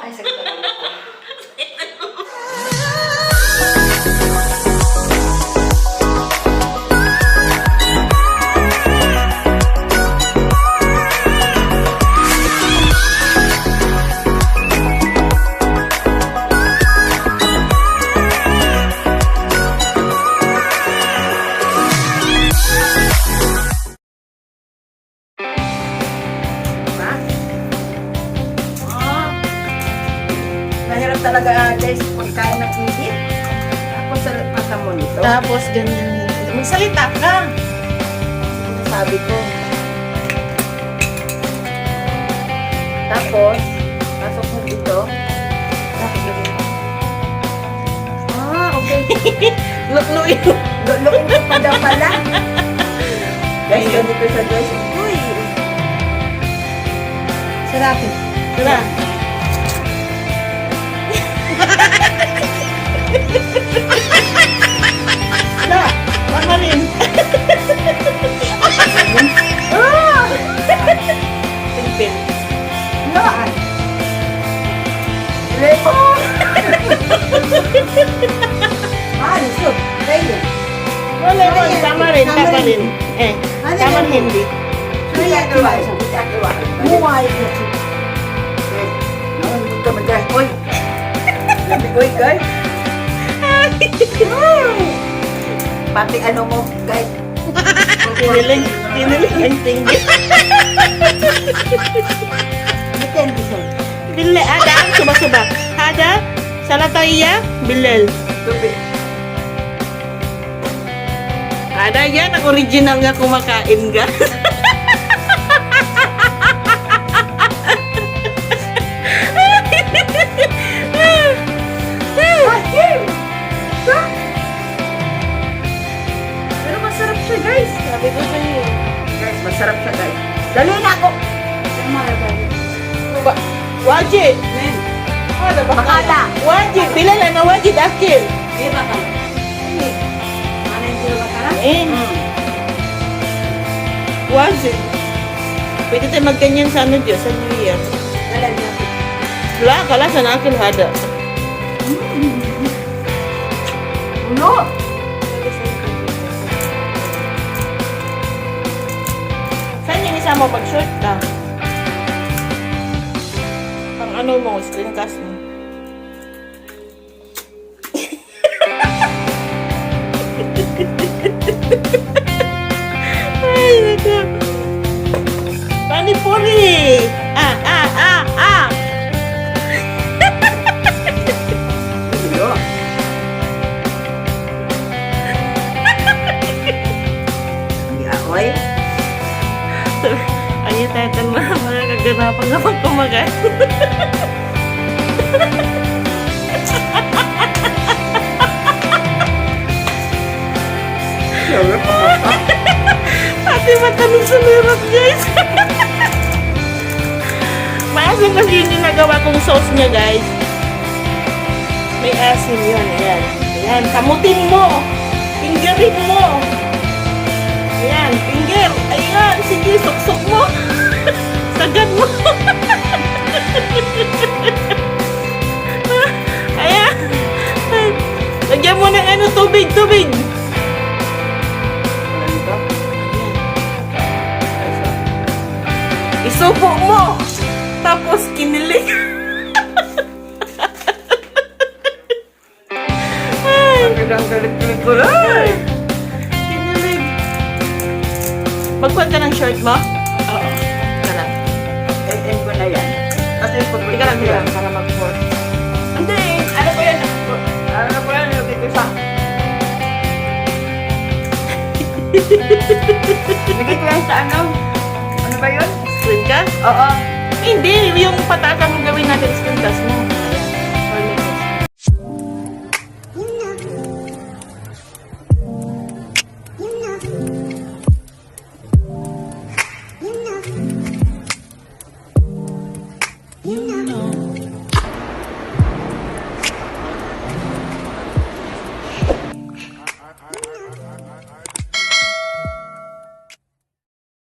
Ay, sakit ang ulo talaga ah, guys pagkain ng init. Tapos sa mata mo nito. Tapos ganyan. Magsalita ka. Sabi ko. Tapos, pasok mo dito. Tapos, ganyan. Ah, okay. Lukluin. Luluin ko pa daw pala. Guys, ganito sa guys. Uy! Sarapin. Đó, bạn có liền Đó Tình biệt Đó à Lê bó Ah, itu, kayu. Boleh, Eh, sama Hindi. Kaya keluar, kaya keluar. Muay itu. Kamu dah, oi. Lebih oi, guys. Pati ano mo, guys. Tiniling. Tiniling. Ang tinggi. Bitin bisa. Bille. Ada. Suba-suba. Ada. Salah tahu iya. Bilal. Tubig. Ada yan ang original nga kumakain ga. sarap sa guys. Dali na ako! Ba wajid! Men! Ah, Bakada! Bakada! Wajid! Bilal na wajid akil! Di ba ka? Anay sila bakara? Ah. Wajid! Pwede tayo magkanyan sa ano Diyos, sa New Year. Wala na. Wala, kala sa nakil hada. Ulo! Mm. Isa mo pag short ka? Pang ano mo, screencast mo. Ay, naku. Panipuri! Kumakain. Sarap apa? Pati matanong sa lirap, guys. Maasim kasi yun yung nagawa kong sauce niya, guys. May asim yun, ayan. Ayan, kamutin mo. Fingerin mo. Ayan, finger. Ayan, sige, suksok mo. Ko kinilig. Magkuhan ka ng shirt mo? Oo. Ika lang. End ko na yan. Kasi pag Ika lang, ika lang. Para mag-pour. Hindi, ano ko yan? Ano ko yan? Yung kikisa. Bigay ko yan sa ano? Ano ba yun? Screen ka? Oo. Hindi, yung patakan mo gawin natin screen cast mo.